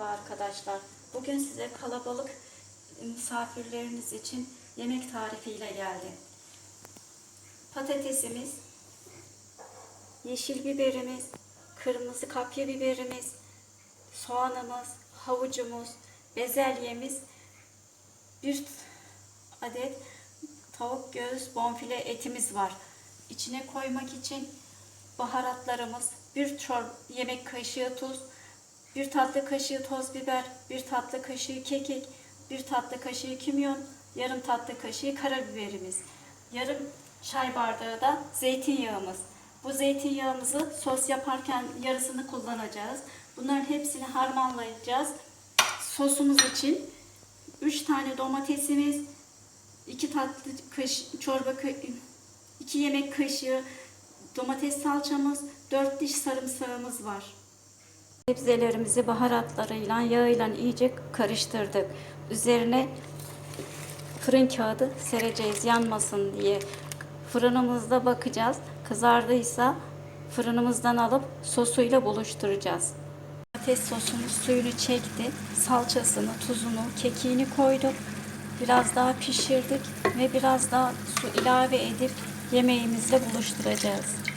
Merhaba arkadaşlar. Bugün size kalabalık misafirleriniz için yemek tarifiyle geldim. Patatesimiz, yeşil biberimiz, kırmızı kapya biberimiz, soğanımız, havucumuz, bezelyemiz, bir adet tavuk göğüs bonfile etimiz var. İçine koymak için baharatlarımız, bir çor yemek kaşığı tuz, bir tatlı kaşığı toz biber, bir tatlı kaşığı kekik, bir tatlı kaşığı kimyon, yarım tatlı kaşığı karabiberimiz, yarım çay bardağı da zeytinyağımız. Bu zeytinyağımızı sos yaparken yarısını kullanacağız. Bunların hepsini harmanlayacağız. Sosumuz için 3 tane domatesimiz, 2 tatlı kaş çorba 2 yemek kaşığı domates salçamız, 4 diş sarımsağımız var. Sebzelerimizi baharatlarıyla, yağıyla iyice karıştırdık. Üzerine fırın kağıdı sereceğiz yanmasın diye. Fırınımızda bakacağız. Kızardıysa fırınımızdan alıp sosuyla buluşturacağız. Domates sosumuz suyunu çekti. Salçasını, tuzunu, kekiğini koyduk. Biraz daha pişirdik ve biraz daha su ilave edip yemeğimizle buluşturacağız.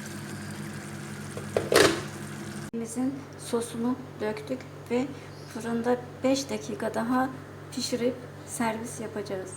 Yemeğimizin sosunu döktük ve fırında 5 dakika daha pişirip servis yapacağız.